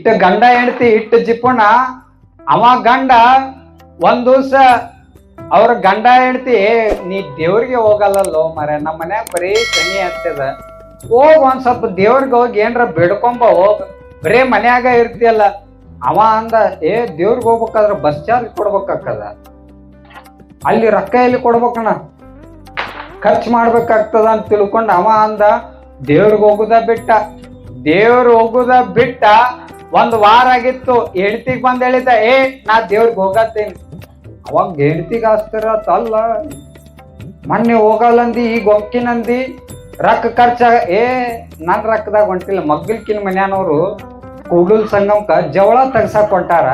ಇಟ್ಟ ಗಂಡ ಹೆಂಡತಿ ಇಟ್ಟ ಜಿಪ್ಪಣ್ಣ ಅವ ಗಂಡ ಒಂದ್ ದಿವ್ಸ ಅವ್ರ ಗಂಡ ಹೆಂಡತಿ, ನೀ ದೇವ್ರಿಗೆ ಹೋಗಲ್ಲಲ್ಲೋ ಮರ ನಮ್ಮ ಮನ್ಯಾಗ ಬರೀ ಶನಿ ಹತ್ತದ ಹೋಗ್ ಒಂದ್ ಸ್ವಲ್ಪ ದೇವ್ರಿಗೆ ಹೋಗಿ, ಏನ್ರ ಬೇಡ್ಕೊಂಬ ಹೋಗ್. ಬರೇ ಮನ್ಯಾಗ ಇರ್ತಿಯಲ್ಲ. ಅವ ಅಂದ, ಏ, ದೇವ್ರಿಗೆ ಹೋಗ್ಬೇಕಾದ್ರ ಬಸ್ ಚಾರ್ಜ್ ಕೊಡ್ಬೇಕಾಗ್ತದ. ಅಲ್ಲಿ ರೊಕ್ಕ ಎಲ್ಲಿ ಕೊಡ್ಬೇಕಣ್ಣ? ಖರ್ಚು ಮಾಡ್ಬೇಕಾಗ್ತದ ಅಂತ ತಿಳ್ಕೊಂಡು ಅವ ಅಂದ, ದೇವ್ರಿಗೆ ಹೋಗುದ ಬಿಟ್ಟ, ದೇವ್ರು ಹೋಗುದ ಬಿಟ್ಟ ಒಂದ್ ವಾರ ಆಗಿತ್ತು, ಹೆಂಡತಿಗ್ ಬಂದ್ ಹೇಳಿದ್ದ, ಏ, ನಾ ದೇವ್ರಿಗೆ ಹೋಗತ್ತೇನೆ. ಅವಾಗ ಹೆಂಡತಿಗೆ ಅಸ್ತಿರ ಅಲ್ಲ ಮೊನ್ನೆ ಹೋಗಲ್ಲಂದಿ, ಈಗ ಹೊಕ್ಕಿನಂದಿ, ರೊಕ್ಕ ಖರ್ಚ, ಏ, ನನ್ ರೊಕ್ಕದಾಗ ಹೊಂಟಿಲ್ಲ. ಮಗ್ಗಲ್ಕಿನ ಮನ್ಯಾನವ್ರು ಕೂಡಲ್ ಸಂಗಮಕ್ಕ ಜವಳ ತೆಗ್ಸಾಕ್ ಹೊಂಟಾರ.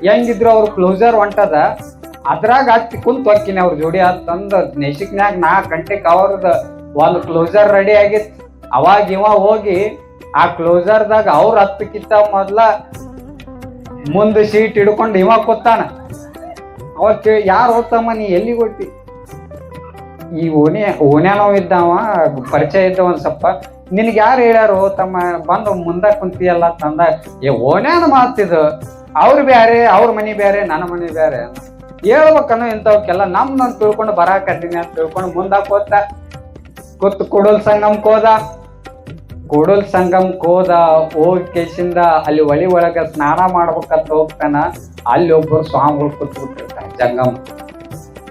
ಹೆಂಗಿದ್ರು ಅವ್ರು ಕ್ಲೋಸರ್ ಹೊಂಟದ. ಅದ್ರಾಗ ಹತ್ತಿ ಕುಂತ್ ಹೊಕ್ಕಿನಿ ಅವ್ರ ಜೋಡಿ. ತಂದು ನೆಶಿಕ್ನ್ಯಾಗ ನಾಲ್ಕು ಗಂಟೆಗೆ ಅವ್ರದ್ದು ಒಂದು ಕ್ಲೋಸರ್ ರೆಡಿ ಆಗಿತ್ತು ಅವಾಗ ಇವ ಹೋಗಿ ಆ ಕ್ಲೋಸರ್ದಾಗ ಅವ್ರ ಹತ್ತಕ್ಕಿಂತ ಮೊದ್ಲ ಮುಂದೆ ಸೀಟ್ ಹಿಡ್ಕೊಂಡು ಇವಾಗ ಕೂತಾನ. ಅವತ್ತು ಯಾರು ಓದ್ತಮ್ಮ ನೀ ಎಲ್ಲಿ ಕೊಟ್ಟಿ ಈ ಓಣಿ ಓಣ್ಯಾನವ್ ಇದ್ದಾವ, ಪರಿಚಯ ಇದ್ದ ಒಂದ್ ಸ್ವಲ್ಪ, ನಿನಗೆ ಯಾರು ಹೇಳ್ಯಾರು ತಮ್ಮ ಬಂದು ಮುಂದೆ ಕುಂತಿಯಲ್ಲ ತಂದ. ಏ, ಓಣ್ಯಾನ ಮಾತಿದು ಅವ್ರು ಬೇರೆ ಅವ್ರ ಮನಿ ಬೇರೆ ನನ್ನ ಮನಿ ಬ್ಯಾರೆ. ಹೇಳ್ಬೇಕನ್ನೋ ಇಂಥವಕ್ಕೆಲ್ಲ ನಮ್ದು ತಿಳ್ಕೊಂಡು ಬರಾಕತ್ತೀನಿ ಅಂತ ತಿಳ್ಕೊಂಡು ಮುಂದಾಕೋತ ಕೂತ್ ಕೊಡೋಲ್ ಸಂಗಮ್ ಹೋದ ಕೂಡಲ್ ಸಂಗಮ್ ಹೋದ ಹೋಗಿ ಅಲ್ಲಿ ಒಳಿ ಒಳಗೆ ಸ್ನಾನ ಮಾಡ್ಬೇಕಂತ ಹೋಗ್ತಾನ ಅಲ್ಲಿ ಒಬ್ಬರು ಸ್ವಾಮಿಗಳು ಕೂತ್ಬಿಟ್ಟಿರ್ತಾರೆ ಜಂಗಮ್.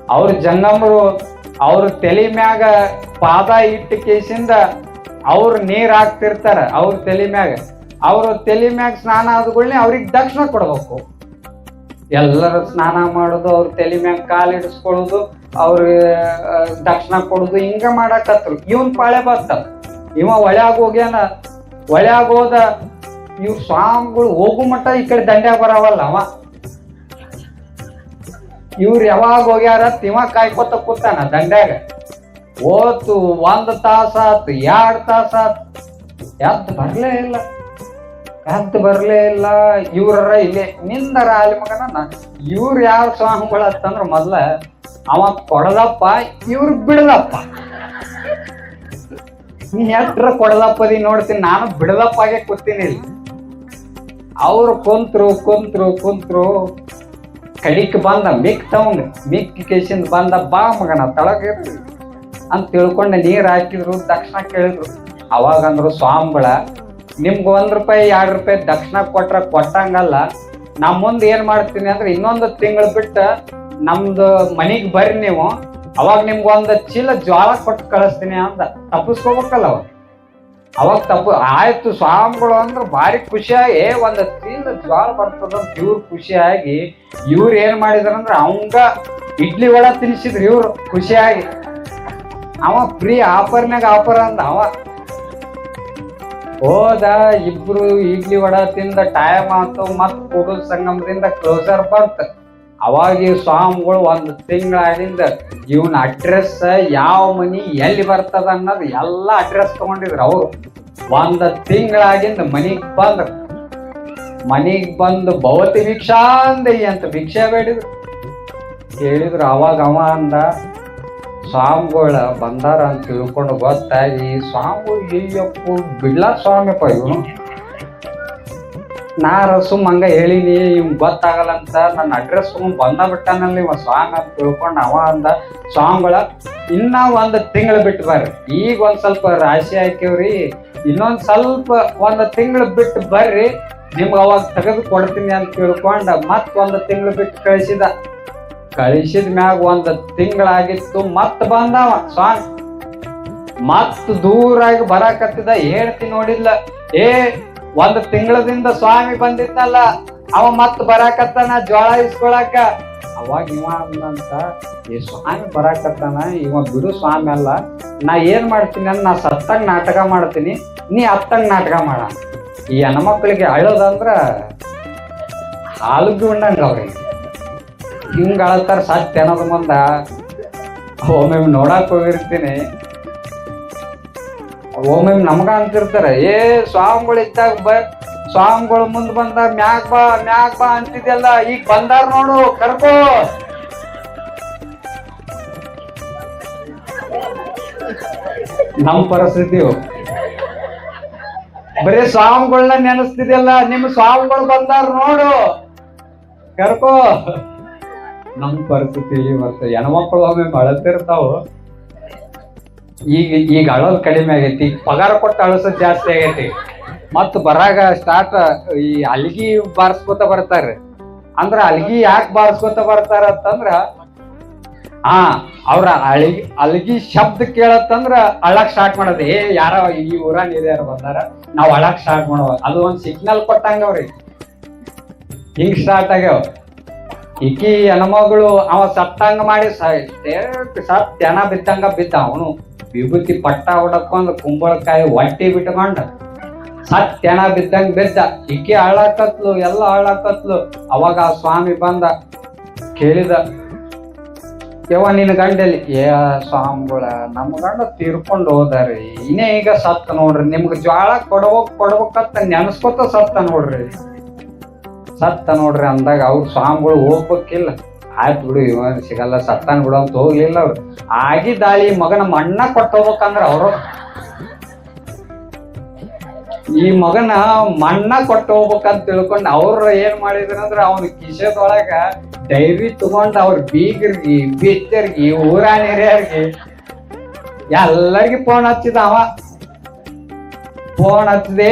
ಅವ್ರ ಜಂಗಮರು ಅವ್ರ ತಲೆ ಮ್ಯಾಗ ಪಾದ ಇಟ್ಟು ಕೇಸಿಂದ ಅವ್ರು ನೀರ್ ಹಾಕ್ತಿರ್ತಾರ ಅವ್ರ ತಲೆ ಮ್ಯಾಗ. ಅವ್ರ ತಲೆ ಮ್ಯಾಗ ಸ್ನಾನ ಆದ್ಗಳನ್ನೇ ಅವ್ರಿಗೆ ದಕ್ಷಿಣ ಕೊಡ್ಬೇಕು. ಎಲ್ಲರೂ ಸ್ನಾನ ಮಾಡೋದು ಅವ್ರ ತಲೆ ಮ್ಯಾಗ ಕಾಲು ಇಡಿಸ್ಕೊಳ್ಳೋದು ಅವ್ರಿಗೆ ಆ, ದಕ್ಷಿಣ ಕೊಡೋದು ಹಿಂಗ ಮಾಡಕತ್ರು. ಇವನ್ ಪಾಳೆ ಬರ್ತಾವ ಇವ ಒಳ್ಯಾಗ ಹೋಗ್ಯಾನ, ಒಳ್ಯಾಗ ಹೋದ, ಇವ್ ಸ್ವಾಮಿಗಳು ಹೋಗು ಮಟ್ಟ ಈ ಕಡೆ ದಂಡ್ಯಾಗ ಬರವಲ್ಲ ಅವ. ಇವ್ರು ಯಾವಾಗ ಹೋಗ್ಯಾರ ತಿವ ಕಾಯ್ಕೋತ ಕೂತಾನ ದಂಡ್ಯಾಗ. ಓತು ಒಂದ್ ತಾಸ ಆತು ಎರಡ್ ತಾಸ ಆತು ಎದ್ದು ಬರ್ಲೇ ಇಲ್ಲ, ಎದ್ದು ಬರ್ಲೇ ಇಲ್ಲ. ಇವ್ರರ ಇಲ್ಲೇ ನಿಂದರ ಅಲ್ಲಿ ಮಗನ ಇವ್ರು ಯಾರು ಸ್ವಾಮಿಗಳು ಅಂತಂದ್ರ ಮೊದ್ಲ ಅವ ಕೊಡದಪ್ಪ, ಇವ್ರು ಬಿಡದಪ್ಪ. ನೀ ಕೊಡದಪ್ಪ ಕೊಡದಪ್ಪದಿ ನೋಡ್ತೀನಿ, ನಾನು ಬಿಡದಪ್ಪಾಗೆ ಕೂತೀನಿ. ಇಲ್ಲಿ ಅವ್ರು ಕುಂತ್ರು ಕುಂತ್ರು ಕುಂತ್ರು, ಕಡಿಕ್ ಬಂದ, ಮಿಕ್ ತಗೊಂಡ್, ಮಿಕ್ ಕೇಸಿಂದ ಬಂದ, ಬಾ ಮಗನ ತಳಗೆ ಅಂತ ತಿಳ್ಕೊಂಡು ನೀರು ಹಾಕಿದ್ರು, ದಕ್ಷಿಣ ಕೇಳಿದ್ರು. ಅವಾಗ ಅಂದ್ರು ಸ್ವಾಮಿಗಳ, ನಿಮ್ಗೆ ಒಂದ್ ರೂಪಾಯಿ, ಎರಡು ರೂಪಾಯಿ ದಕ್ಷಿಣ ಕೊಟ್ರ ಕೊಟ್ಟಂಗಲ್ಲ. ನಮ್ಮ ಮುಂದೆ ಏನ್ ಮಾಡ್ತೀನಿ ಅಂದ್ರೆ ಇನ್ನೊಂದು ತಿಂಗಳು ಬಿಟ್ಟು ನಮ್ದು ಮನೆಗೆ ಬರ್ರಿ ನೀವು. ಅವಾಗ ನಿಮ್ಗೆ ಒಂದು ಚೀಲ ಜ್ವಾಲ ಕೊಟ್ಟು ಕಳಿಸ್ತೀನಿ ಅಂತ ತಪ್ಪಿಸ್ಕೋಬೇಕಲ್ಲ ಅವ ಅವಾಗ ತಪ್ಪು, ಆಯ್ತು ಸ್ವಾಮಿಗಳು ಅಂದ್ರೆ ಭಾರಿ ಖುಷಿಯಾಗಿ ಒಂದು ಚೀಲ ಜ್ವಾಲ ಬರ್ತದ ಇವ್ರು ಖುಷಿಯಾಗಿ, ಇವ್ರು ಏನ್ ಮಾಡಿದ್ರಂದ್ರ ಅವಂಗ ಇಡ್ಲಿ ಒಳ ತಿನ್ಸಿದ್ರು ಇವ್ರು ಖುಷಿಯಾಗಿ. ಅವ ಫ್ರೀ ಆಫರ್ನಾಗ ಆಫರ್ ಅಂದ ಅವ. ಹೋದ ಇಬ್ರು ಇಡ್ಲಿ ವಡ ತಿಂದ ಟೈಮ್ ಆತು ಮತ್ ಕೂಡಲ್ ಸಂಗಮದಿಂದ ಕ್ಲೋಸರ್ ಬಂತ. ಅವಾಗ ಈ ಸ್ವಾಮಿಗಳು ಒಂದು ತಿಂಗಳಾಗಿಂದ ಇವನ್ ಅಡ್ರೆಸ್ ಯಾವ ಮನಿ ಎಲ್ಲಿ ಬರ್ತದ ಅನ್ನೋದು ಎಲ್ಲ ಅಡ್ರೆಸ್ ತಗೊಂಡಿದ್ರು ಅವರು. ಒಂದ್ ತಿಂಗಳಾಗಿಂದ ಮನಿಗೆ ಬಂದ್ರು ಮನಿಗೆ ಬಂದು ಭವತಿ ಭಿಕ್ಷಾ ಅಂದ ಅಂತ ಭಿಕ್ಷೆ ಬೇಡಿದ್ರು. ಕೇಳಿದ್ರು ಅವಾಗ ಅವ ಅಂದ, ಸ್ವಾಮಿಗಳ ಬಂದಾರ ಅಂತ ತಿಳ್ಕೊಂಡು ಗೊತ್ತಾಗಿ, ಸ್ವಾಮಿ, ಅಯ್ಯಪ್ಪು ಬಿಡ್ಲಾ ಸ್ವಾಮಿಪ್ಪ ಇವನು. ನಾರ ಸುಮ್ ಹಂಗ ಹೇಳಿನಿ ಇವ್ ಗೊತ್ತಾಗಲ್ಲ ಅಂತ ನನ್ನ ಅಡ್ರೆಸ್ ಸುಮ್ ಬಂದ ಬಿಟ್ಟಾನಲ್ಲಿ ಇವ ಸಾಂಗ್ ಅಂತ ತಿಳ್ಕೊಂಡು ಅವ ಅಂದ ಸ್ವಾಮಿಗಳ ಇನ್ನ ಒಂದ್ ತಿಂಗಳು ಬಿಟ್ಟು ಬರ್ರಿ. ಈಗ ಒಂದ್ ಸ್ವಲ್ಪ ರಾಶಿ ಹಾಕಿವ್ರಿ ಇನ್ನೊಂದ್ ಸ್ವಲ್ಪ ಒಂದ್ ತಿಂಗಳು ಬಿಟ್ಟು ಬರ್ರಿ. ನಿಮ್ಗೆ ಅವಾಗ ತೆಗೆದು ಕೊಡ್ತೀನಿ ಅಂತ ತಿಳ್ಕೊಂಡ ಮತ್ ಒಂದ್ ತಿಂಗಳು ಬಿಟ್ಟು ಕಳಿಸಿದ. ಕಳಿಸಿದ ಮ್ಯಾಗ ಒಂದ್ ತಿಂಗಳಾಗಿತ್ತು, ಮತ್ ಬಂದವ ಸಾಂಗ್ ಮತ್ ದೂರಾಗಿ ಬರಾಕತ್ತಿದ, ಹೇಳ್ತಿ ನೋಡಿಲ್ಲ. ಏ ಒಂದ್ ತಿಂಗಳದಿಂದ ಸ್ವಾಮಿ ಬಂದಿತ್ತಲ್ಲ, ಅವ ಮತ್ ಬರಾಕತ್ತಾನ ಜ್ವಾಳ ಇಸ್ಕೊಳಕ ಅವಾಗ ಇವ ಅಂದಂತ ಈ ಸ್ವಾಮಿ ಬರಾಕತ್ತಾನ, ಇವ ಬಿಡು ಸ್ವಾಮಿ ಅಲ್ಲ, ನಾ ಏನ್ ಮಾಡ್ತೀನಿ ಅಂದ್ರೆ ನಾ ಸತ್ತಂಗ್ ನಾಟಕ ಮಾಡ್ತೀನಿ, ನೀ ಅತ್ತಂಗ್ ನಾಟಕ ಮಾಡ. ಈ ಹೆಣ್ಮಕ್ಳಿಗೆ ಅಳೋದಂದ್ರ ಹಾಲು ಉಂಡಂಗ ಅವ್ರಿಗೆ ಹಿಂಗ ಅಳತಾರ ಸತ್ಯ ಅನ್ನೋದು ಮುಂದ ಒಮ್ಮೆ ನೋಡಕ್ ಹೋಗಿರ್ತೀನಿ. ಒಮ್ಮೆ ನಮಗ ಅಂತಿರ್ತಾರೆ ಏ, ಸ್ವಾಮಿಗಳು ಇದ್ದಾಗ ಬ, ಸ್ವಾಮಿಗಳು ಮುಂದ್ ಬಂದ ಮ್ಯಾಗ್ ಬಾ ಮ್ಯಾಗ್ ಬಾ ಅಂತಿದ್ಯಲ್ಲ, ಈಗ ಬಂದಾರ ನೋಡು, ಕರ್ಕೋ. ನಮ್ ಪರಿಸ್ಥಿತಿ. ಬರೀ ಸ್ವಾಮಿಗಳನ್ನ ನೆನೆಸ್ತಿದ್ಯಲ್ಲ ನಿಮ್ ಸ್ವಾಮಿಗಳು ಬಂದಾರ ನೋಡು, ಕರ್ಕೋ. ನಮ್ ಪರಿಸ್ಥಿತಿ ಮತ್ತೆ, ಹೆಣ್ಮಕ್ಳು ಒಮ್ಮೆ ಅಳತಿರ್ತಾವ ಈಗ ಈಗ ಅಳೋದು ಕಡಿಮೆ ಆಗೈತಿ, ಪಗಾರ ಕೊಟ್ಟು ಅಳಸೋದು ಜಾಸ್ತಿ ಆಗೈತಿ. ಮತ್ತು ಬರಾಗ ಸ್ಟಾರ್ಟ್ ಈ ಅಲ್ಗಿ ಬಾರಿಸ್ಕೋತ ಬರ್ತಾರೆ ಅಂದ್ರ ಅಲ್ಗಿ ಯಾಕೆ ಬಾರಿಸ್ಕೋತ ಬರ್ತಾರ ಅಂತಂದ್ರ ಹಾ ಅವ್ರ ಅಳಿಗಿ ಅಲ್ಗಿ ಶಬ್ದ ಕೇಳತ್ತಂದ್ರ ಅಳಕ್ ಸ್ಟಾರ್ಟ್ ಮಾಡೋದು. ಏ, ಯಾರ ಈ ಊರಾಗ ಹಿರಿಯರು ಬಂದಾರ, ನಾವ್ ಅಳಕ್ ಸ್ಟಾರ್ಟ್ ಮಾಡೋ ಅದು ಒಂದ್ ಸಿಗ್ನಲ್ ಕೊಟ್ಟಂಗ ಅವ್ರಿ. ಹಿಂಗ್ ಸ್ಟಾರ್ಟ್ ಆಗ್ಯಾವ. ಈಕಿ ಹೆಣ್ಮಗಳು ಅವ ಸತ್ತಂಗ ಮಾಡಿ ಸತ್ ಜನ ಬಿದ್ದಂಗ ಬಿದ್ದ. ಅವನು ವಿಭೂತಿ ಪಟ್ಟ ಹೊಡಕೊಂಡ್ ಕುಂಬಳಕಾಯಿ ಹೊಟ್ಟಿ ಬಿಟ್ಕೊಂಡ. ಸತ್ಯನ ಬಿದ್ದಂಗ ಬಿದ್ದ. ಈಕಿ ಹಾಳಾಕತ್ಲು ಎಲ್ಲ ಹಾಳಾಕತ್ಲು ಅವಾಗ ಆ ಸ್ವಾಮಿ ಬಂದ, ಕೇಳಿದ ಯಾವ ನಿನ್ನ ಗಂಡಲ್ಲಿ? ಏ ಸ್ವಾಮಿಗಳ, ನಮ್ಮ ಗಂಡ ತೀರ್ಕೊಂಡು ಹೋದಾರಿ ಇನ್ನೇ ಈಗ ಸತ್ತ ನೋಡ್ರಿ, ನಿಮ್ಗೆ ಜ್ವಾಳ ಕೊಡ್ಬೇಕು ಕೊಡ್ಬೇಕಂತ ನೆನಸ್ಕೊತ ಸತ್ತ ನೋಡ್ರಿ. ಸತ್ತ ನೋಡ್ರಿ ಅಂದಾಗ ಅವ್ರ ಸ್ವಾಮಿಗಳು ಹೋಗ್ಬೇಕಿಲ್ಲ. ಆಯ್ತು ಬಿಡು, ಇವ ಸಿಗಲ್ಲ, ಸತ್ತಾನ್ ಬಿಡು ಅಂತ ಹೋಗ್ಲಿಲ್ಲ ಅವ್ರು. ಆಗಿ ದಾಳಿ ಮಗನ ಮಣ್ಣ ಕೊಟ್ಟು ಹೋಗ್ಬೇಕಂದ್ರ ಅವರು. ಈ ಮಗನ ಮಣ್ಣ ಕೊಟ್ಟು ಹೋಗ್ಬೇಕಂತ ತಿಳ್ಕೊಂಡು ಅವ್ರ ಏನ್ ಮಾಡಿದ್ರಂದ್ರ ಅವ್ನ ಕಿಶದೊಳಗ ಡೈರಿ ತಗೊಂಡ್ ಅವ್ರ ಬೀಗರ್ಗಿ, ಬಿತ್ತರ್ಗಿ ಊರಾನ ಹಿರಿಯರ್ಗಿ ಎಲ್ಲರಿಗೂ ಫೋನ್ ಹಚ್ಚಿದ ಅವ. ಫೋನ್ ಹಚ್ಚದೆ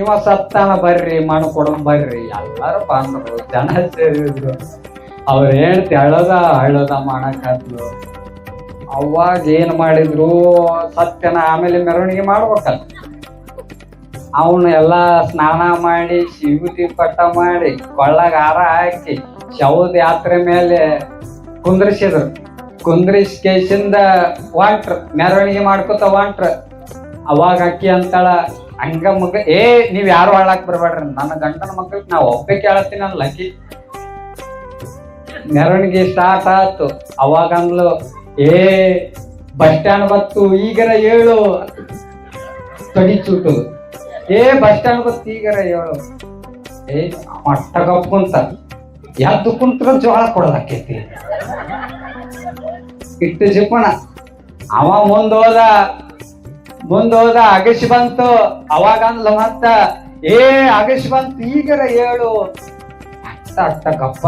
ಇವ ಸತ್ತಾನ ಬರ್ರಿ, ಮಣ್ಣು ಕೊಡೋನ್ ಬರ್ರಿ. ಎಲ್ಲಾರು ಬಂದ್ರು ಜನ ಸೇರಿದ್ರು. ಅವ್ರ ಹೇಳ್ತಿ, ಅಳದ ಅಳದ ಮಾಡಕತ್ಲು ಅವಾಗ ಏನ್ ಮಾಡಿದ್ರು, ಸತ್ಯನ ಆಮೇಲೆ ಮೆರವಣಿಗೆ ಮಾಡ್ಬೇಕಲ್ಲ. ಅವನು ಎಲ್ಲ ಸ್ನಾನ ಮಾಡಿ ಶಿವತಿ ಪಟ್ಟ ಮಾಡಿ, ಕೊಳ್ಳಾಗ ಹಾರ ಹಾಕಿ, ಶವದ ಯಾತ್ರೆ ಮೇಲೆ ಕುಂದ್ರಿಸಿದ್ರು. ಕುಂದ್ರಿಸ್ ಕೇಸಿಂದ ವಾಂಟ್ರ್ ಮೆರವಣಿಗೆ ಮಾಡ್ಕೊತ ವಾಂಟ್ರ್ ಅವಾಗ ಅಕ್ಕಿ ಅಂತಾಳ ಹಂಗ ಮಗ ಏ, ನೀವ್ ಯಾರು ಹಾಳಾಕ್ ಬರ್ಬೇಡ್ರಿ ನನ್ನ ಗಂಡನ ಮಕ್ಕಳಿಗೆ ನಾ ಒಬ್ಬೆ ಕೇಳತ್ತೀನಿ ನನ್ನ ಲಕ್ಕಿ ಮೆರವಣಿಗೆ ಸ್ಟಾರ್ಟ್ ಆತು ಅವಾಗ ಅಂದ್ಲು ಏ, ಬಸ್ ಸ್ಟ್ಯಾಂಡ್ ಬತ್ತು, ಈಗರ ಏಳು. ತಡಿ ಚೂಟು ಏ, ಬಸ್ ಸ್ಟ್ಯಾಂಡ್ ಬತ್ತು, ಈಗರ ಏಳು. ಏ ಮಟ್ಟ ಕುಂತ. ಎದ್ದು ಕುಂತ್ರ ಜೋಳ ಕೊಡೋದಾಕೈತಿ ಇಟ್ಟು ಜಿಪ್ಪಣ. ಅವ ಮುಂದ್ ಹೋದ ಮುಂದ್ ಹೋದ ಅಗಸಿ ಬಂತು. ಅವಾಗ ಅಂದ್ಲ ಮತ್ತ, ಏ ಅಗಸಿ ಬಂತು, ಈಗರ ಹೇಳು. ಅಟ್ಟ ಅಟ್ಟ ಗಪ್ಪ.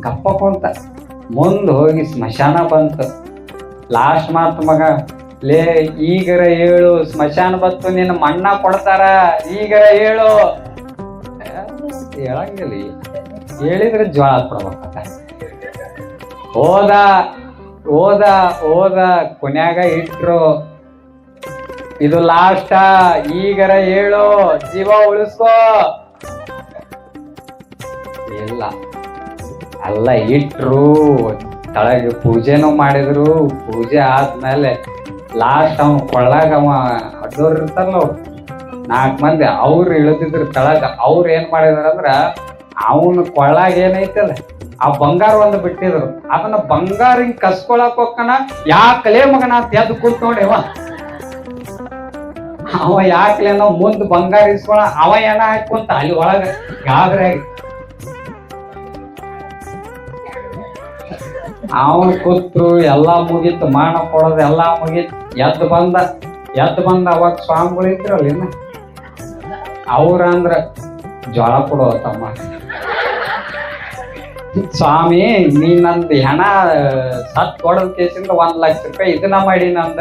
ಗಪ್ಪ ಕುಂತ, ಮುಂದ ಹೋಗಿ ಸ್ಮಶಾನ ಬಂತು. ಲಾಸ್ಟ್ ಮಾತು ಮಗ, ಲೇ, ಈಗರ ಹೇಳು, ಸ್ಮಶಾನ ಬತ್ತು ನಿನ್ನ ಮಣ್ಣ ಕೊಡ್ತಾರ, ಈಗರ ಹೇಳು. ಹೇಳಂಗಿಲ್ಲ. ಹೇಳಿದ್ರೆ ಜ್ವಾಳ ಕೊಡ್ಬೇಕಂತ. ಹೋದ ಹೋದ ಹೋದ, ಕೊನ್ಯಾಗ ಇಟ್ರು. ಇದು ಲಾಸ್ಟ ಈಗರ ಹೇಳು, ಜೀವ ಉಳಿಸ್ಕೋ. ಇಲ್ಲ. ಅಲ್ಲ, ಇಟ್ರು. ತಳಗ ಪೂಜೆನೂ ಮಾಡಿದ್ರು. ಪೂಜೆ ಆದ್ಮೇಲೆ ಲಾಸ್ಟ್ ಅವ್ನ ಕೊಳ್ಳಾಗ ಅವ ಅಡ್ಡೋರ್ ಇರ್ತಾರಲ್ಲ ನಾಲ್ಕು ಮಂದಿ ಅವ್ರು ಇಳಿದಿದ್ರು ತಳಗ ಅವ್ರು ಏನ್ ಮಾಡಿದಾರ ಅಂದ್ರ ಅವನ ಕೊಳ್ಳಾಗ ಏನೈತಲ್ಲ ಆ ಬಂಗಾರ ಒಂದು ಬಿಟ್ಟಿದ್ರು. ಅದನ್ನ ಬಂಗಾರ ಹಿಂಗ್ ಕಸ್ಕೊಳಕ್ ಹೋಗ್ಕನ ಯಾಕಲೇ ಮಗನ ಅಂತ ಎದ್ದು ಕೂತ್ ನೋಡಿ ಅವ ಯಾಕೆ ನಾವು ಮುಂದ್ ಬಂಗಾರ ಇಸ್ಕೊಳ, ಅವ ಏನ ಹಾಕೊಂತ ಅಲ್ಲಿ ಒಳಗ ಗಾಬ್ರೆ ಅವನ್ ಕೂತ್ರು ಎಲ್ಲಾ ಮುಗೀತು, ಮಾನ ಕೊಡೋದು ಎಲ್ಲಾ ಮುಗೀತು. ಎದ್ದು ಬಂದ ಎದ್ದು ಬಂದ ಅವಾಗ ಸ್ವಾಮಿಗಳು ಇದ್ರಲ್ಲ ಇನ್ನ. ಅವ್ರ ಅಂದ್ರ ಜ್ವಾಳ ಕೊಡೋ ತಮ್ಮ. ಸ್ವಾಮಿ, ನೀ ನಂದು ಹೆಣ ಸತ್ ಕೊಡದ ಕೇಸಿಂದ ಒಂದ್ ಲಕ್ಷ ರೂಪಾಯಿ ಇದನ್ನ ಮಾಡಿ ನಂದ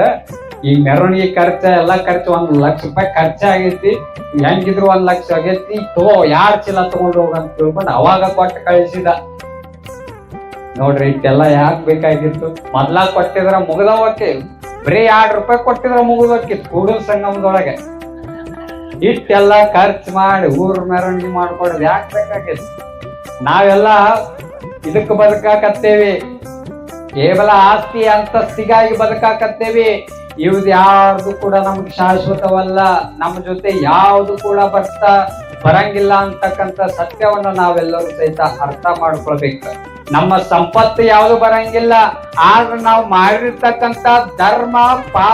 ಈ ಮೆರವಣಿಗೆ ಖರ್ಚ, ಎಲ್ಲಾ ಖರ್ಚು ಒಂದ್ ಲಕ್ಷ ರೂಪಾಯಿ ಖರ್ಚಾಗೈತಿ ಹೆಂಗಿದ್ರು ಒಂದ್ ಲಕ್ಷ ಆಗೈತಿ. ತಗೋ ಯಾರ್ ಚೀಲ ತಗೊಂಡ್ ಹೋಗಂತ ತಿಳ್ಕೊಂಡು ಅವಾಗ ಕೊಟ್ಟು ಕಳಿಸಿದ. ನೋಡ್ರಿ ಇಷ್ಟೆಲ್ಲ ಯಾಕೆ ಬೇಕಾಗಿತ್ತು? ಮೊದ್ಲ ಕೊಟ್ಟಿದ್ರ ಮುಗ್ದವಕ್ಕೆ ಬರೀ ಎರಡ್ ರೂಪಾಯಿ ಕೊಟ್ಟಿದ್ರ ಮುಗಿದೋಕಿತ್ತು ಕೂಡಲ್ ಸಂಗಮದೊಳಗೆ. ಇಷ್ಟೆಲ್ಲ ಖರ್ಚು ಮಾಡಿ ಊರ್ ಮೆರವಣಿಗೆ ಮಾಡ್ಕೊಡೋದು ಯಾಕೆ ಬೇಕಾಗಿತ್ತು? ನಾವೆಲ್ಲ ಇದಕ್ಕೆ ಬದುಕಾಕತ್ತೇವಿ. ಕೇವಲ ಆಸ್ತಿ ಅಂತಸ್ತಿಗಾಗಿ ಬದುಕಾಕತ್ತೇವಿ. ಇವ್ದು ಯಾವ್ದು ಕೂಡ ನಮ್ಗೆ ಶಾಶ್ವತವಲ್ಲ ನಮ್ಮ ಜೊತೆ ಯಾವುದು ಕೂಡ ಬರ್ತಾ ಬರಂಗಿಲ್ಲ ಅಂತಕ್ಕಂಥ ಸತ್ಯವನ್ನ ನಾವೆಲ್ಲರೂ ಸಹಿತ ಅರ್ಥ ಮಾಡ್ಕೊಳ್ಬೇಕು. ನಮ್ಮ ಸಂಪತ್ತು ಯಾವುದು ಬರಂಗಿಲ್ಲ, ಆದ್ರೆ ನಾವು ಮಾಡಿರ್ತಕ್ಕಂಥ ಧರ್ಮ, ಪಾ,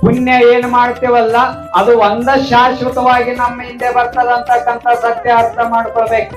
ಪುಣ್ಯ ಏನ್ ಮಾಡ್ತೇವಲ್ಲ, ಅದು ಒಂದ ಶಾಶ್ವತವಾಗಿ ನಮ್ಮ ಹಿಂದೆ ಬರ್ತದ ಅಂತಕ್ಕಂಥ ಸತ್ಯ ಅರ್ಥ ಮಾಡ್ಕೊಳ್ಬೇಕು.